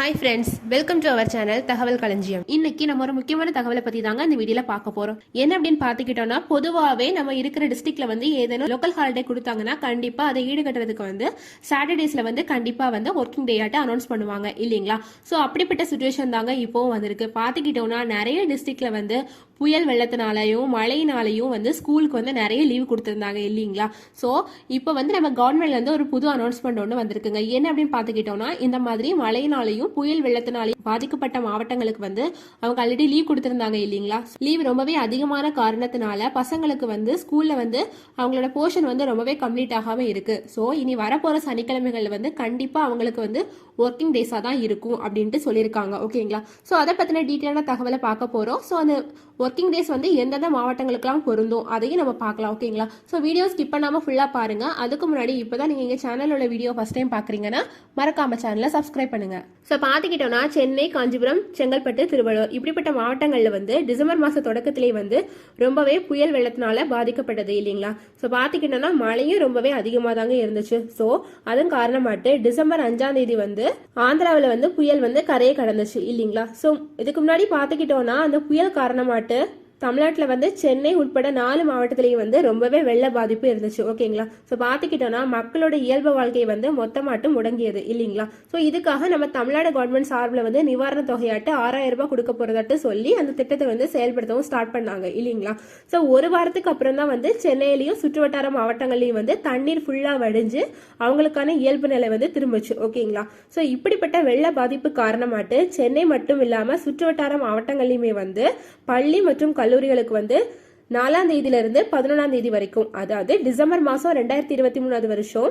Hi friends welcome to our channel தகவல் களஞ்சியம் இன்னைக்கு நம்ம ஒரு முக்கியமான தகவலை பத்தி தாங்க இந்த வீடியோல பார்க்க போறோம். என்ன அப்படின்னு பாத்துக்கிட்டோம்னா பொதுவாகவே நம்ம இருக்கிற டிஸ்ட்ரிக்ட்ல வந்து ஏதேனும் லோக்கல் ஹாலிடே கொடுத்தாங்கன்னா கண்டிப்பா அதை ஈடுகட்டுறதுக்கு வந்து சாட்டர்டேஸ்ல வந்து கண்டிப்பா வந்து ஒர்க்கிங் டே ஆட்டை அனௌன்ஸ் பண்ணுவாங்க இல்லைங்களா? ஸோ அப்படிப்பட்ட சுச்சுவேஷன் தாங்க இப்போவும் வந்திருக்கு. பாத்துக்கிட்டோம்னா நிறைய டிஸ்ட்ரிக்ட்ல வந்து புயல் வெள்ளத்தினாலையும் மழையினாலையும் வந்து ஸ்கூலுக்கு வந்து நிறைய லீவ் கொடுத்துருந்தாங்க இல்லைங்களா? ஸோ இப்போ வந்து நம்ம கவர்மெண்ட்ல இருந்து ஒரு புது அனௌன்ஸ்மெண்ட் ஒன்று வந்திருக்குங்க. என்ன அப்படின்னு பார்த்துக்கிட்டோம்னா இந்த மாதிரி மழையினாலையும் புயல் வெள்ளத்தினாலையும் பாதிக்கப்பட்ட மாவட்டங்களுக்கு வந்து அவங்க ஆல்ரெடி லீவ் கொடுத்துருந்தாங்க இல்லைங்களா? லீவ் ரொம்பவே அதிகமான காரணத்தினால பசங்களுக்கு வந்து ஸ்கூல்ல வந்து அவங்களோட போர்ஷன் வந்து ரொம்பவே கம்ப்ளீட் ஆகாம இருக்கு. ஸோ இனி வரப்போற சனிக்கிழமைகள் வந்து கண்டிப்பா அவங்களுக்கு வந்து ஒர்க்கிங் டேஸாக தான் இருக்கும் அப்படின்ட்டு சொல்லியிருக்காங்க. ஓகேங்களா ஸோ அதை பற்றின டீட்டெயிலான தகவலை பார்க்க போகிறோம் ஸோ அந்த ஒர்க்கிங் டேஸ் வந்து எந்தெந்த மாவட்டங்களுக்கெல்லாம் பொருந்தும் அதையும் நம்ம பார்க்கலாம். ஓகேங்களா ஸோ வீடியோ ஸ்கிப் பண்ணாமல் ஃபுல்லாக பாருங்க. அதுக்கு முன்னாடி இப்போ தான் நீங்கள் எங்கள் சேனலோட வீடியோ ஃபஸ்ட் டைம் பார்க்குறீங்கன்னா மறக்காம சேனலை சப்ஸ்கிரைப் பண்ணுங்க. ஸோ பார்த்துக்கிட்டோம்னா சென்னை சென்னை காஞ்சிபுரம் செங்கல்பட்டு திருவள்ளூர் இப்படிப்பட்ட மாவட்டங்களில் வந்து டிசம்பர் மாத தொடக்கத்திலே வந்து ரொம்பவே புயல் வெள்ளத்தினால பாதிக்கப்பட்டது இல்லைங்களா? ஸோ பார்த்துக்கிட்டோன்னா மழையும் ரொம்பவே அதிகமாக தாங்க இருந்துச்சு. ஸோ அதன் காரணமாட்டு டிசம்பர் அஞ்சாம் தேதி வந்து ஆந்திராவில் வந்து புயல் வந்து கரையை கடந்துச்சு இல்லைங்களா? ஸோ இதுக்கு முன்னாடி பார்த்துக்கிட்டோன்னா அந்த புயல் காரணமாட்டு தமிழ்நாட்டில் வந்து சென்னை உட்பட நாலு மாவட்டத்திலையும் வந்து ரொம்பவே வெள்ள பாதிப்பு இருந்துச்சு. ஓகேங்களா? ஸோ பார்த்துக்கிட்டோன்னா மக்களோட இயல்பு வாழ்க்கை வந்து மொத்தமாட்டும் முடங்கியது இல்லைங்களா? ஸோ இதுக்காக நம்ம தமிழ்நாடு கவர்மெண்ட் சார்பில் வந்து நிவாரண தொகையாட்டு ஆறாயிரம் ரூபாய் கொடுக்க போகிறதாட்டு சொல்லி அந்த திட்டத்தை வந்து செயல்படுத்தவும் ஸ்டார்ட் பண்ணாங்க இல்லைங்களா? ஸோ ஒரு வாரத்துக்கு அப்புறம் தான் வந்து சென்னையிலையும் சுற்றுவட்டார மாவட்டங்கள்லையும் வந்து தண்ணீர் ஃபுல்லாக வடிஞ்சு அவங்களுக்கான இயல்பு நிலை வந்து திரும்பிச்சு ஓகேங்களா? ஸோ இப்படிப்பட்ட வெள்ள பாதிப்பு காரணமாட்டு சென்னை மட்டும் இல்லாமல் சுற்றுவட்டார மாவட்டங்கள்லையுமே வந்து பள்ளி மற்றும் கல்லூரிகளுக்கு வந்து நாலாம் தேதியிலிருந்து பதினொன்றாம் தேதி வரைக்கும் அதாவது டிசம்பர் மாதம் ரெண்டாயிரத்தி இருபத்தி மூணாவது வருஷம்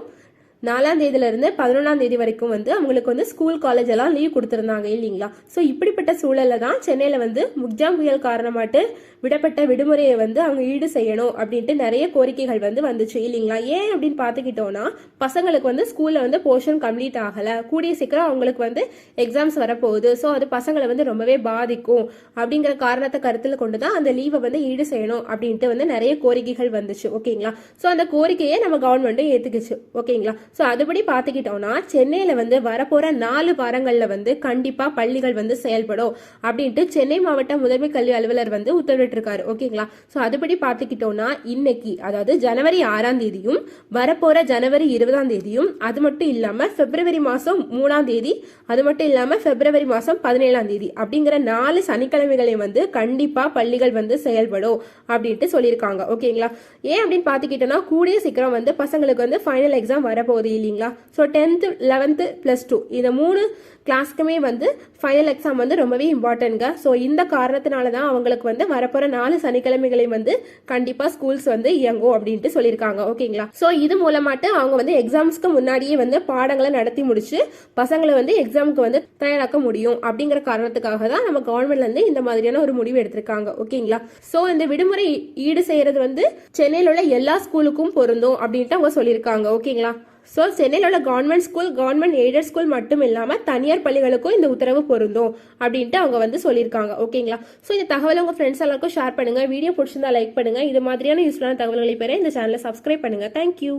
நாலாம் தேதியிலேருந்து பதினொன்றாம் தேதி வரைக்கும் வந்து அவங்களுக்கு வந்து ஸ்கூல் காலேஜ் எல்லாம் லீவ் கொடுத்துருந்தாங்க இல்லைங்களா? ஸோ இப்படிப்பட்ட சூழலில் தான் சென்னையில் வந்து முக்ஜாம் புயல் காரணமாட்டு விடப்பட்ட விடுமுறையை வந்து அவங்க ஈடு செய்யணும் அப்படின்ட்டு நிறைய கோரிக்கைகள் வந்து வந்துச்சு இல்லைங்களா? ஏன் அப்படின்னு பார்த்துக்கிட்டோன்னா பசங்களுக்கு வந்து ஸ்கூலில் வந்து போர்ஷன் கம்ப்ளீட் ஆகலை. கூடிய சீக்கிரம் அவங்களுக்கு வந்து எக்ஸாம்ஸ் வரப்போகுது. ஸோ அது பசங்களை வந்து ரொம்பவே பாதிக்கும். அப்படிங்கிற காரணத்தை கருத்தில் கொண்டு தான் அந்த லீவை வந்து ஈடு செய்யணும் அப்படின்ட்டு வந்து நிறைய கோரிக்கைகள் வந்துச்சு ஓகேங்களா? ஸோ அந்த கோரிக்கையை நம்ம கவர்மெண்ட்டும் ஏற்றுக்குச்சு ஓகேங்களா? ஸோ அதுபடி பார்த்துக்கிட்டோம்னா சென்னையில் வந்து வரப்போகிற நாலு வாரங்களில் வந்து கண்டிப்பாக பள்ளிகள் வந்து செயல்படும் அப்படின்ட்டு சென்னை மாவட்ட முதன்மை கல்வி அலுவலர் வந்து உத்தரவிட்டிருக்காரு. ஓகேங்களா? ஸோ அதுபடி பார்த்துக்கிட்டோம்னா இன்னைக்கு அதாவது ஜனவரி ஆறாம் தேதியும் வரப்போகிற ஜனவரி இருபதாம் தேதியும் அது மட்டும் இல்லாமல் பிப்ரவரி மாதம் மூணாம் தேதி அது மட்டும் இல்லாமல் பிப்ரவரி மாதம் பதினேழாம் தேதி அப்படிங்கிற நாலு சனிக்கிழமைகளையும் வந்து கண்டிப்பாக பள்ளிகள் வந்து செயல்படும் அப்படின்ட்டு சொல்லியிருக்காங்க. ஓகேங்களா? ஏன் அப்படின்னு பார்த்துக்கிட்டோம்னா கூடிய சீக்கிரம் வந்து பசங்களுக்கு வந்து ஃபைனல் எக்ஸாம் வரப்போகுது. இல்லைங்களா? So tenth eleventh plus two இந்த மூணு கிளாஸ்க்குமே வந்து ஃபைனல் எக்ஸாம் வந்து ரொம்பவே இம்பார்ட்டன்ட்ங்க ஸோ இந்த காரணத்தினால தான் அவங்களுக்கு வந்து வரப்போகிற நாலு சனிக்கிழமைகளையும் வந்து கண்டிப்பாக ஸ்கூல்ஸ் வந்து இயங்கும் அப்படின்ட்டு சொல்லியிருக்காங்க. ஓகேங்களா? ஸோ இது மூலமாட்டு அவங்க வந்து எக்ஸாம்ஸ்க்கு முன்னாடியே வந்து பாடங்களை நடத்தி முடிச்சு பசங்களை வந்து எக்ஸாமுக்கு வந்து தயாராக்க முடியும் அப்படிங்கிற காரணத்துக்காக தான் நம்ம கவர்மெண்ட்லேருந்து இந்த மாதிரியான ஒரு முடிவு எடுத்திருக்காங்க. ஓகேங்களா? ஸோ இந்த விடுமுறை ஈடு செய்யறது வந்து சென்னையில் உள்ள எல்லா ஸ்கூலுக்கும் பொருந்தும் அப்படின்ட்டு அவங்க சொல்லியிருக்காங்க. ஓகேங்களா? ஸோ சென்னையில் உள்ள government school government aided school மட்டும் இல்லாமல் தனியார் பள்ளிகளுக்கும் இந்த உத்தரவு பொருந்தும் அப்படின்ட்டு அவங்க வந்து சொல்லியிருக்காங்க. ஓகேங்களா ஸோ இந்த தகவலை உங்கள் ஃப்ரெண்ட்ஸ் எல்லாருக்கும் ஷேர் பண்ணுங்கள் வீடியோ பிடிச்சிருந்தா லைக் பண்ணுங்கள் இது மாதிரியான யூஸ்ஃபுல்லான தகவல்களை பெற இந்த சேனலை சப்ஸ்கிரைப் பண்ணுங்கள் தேங்க்யூ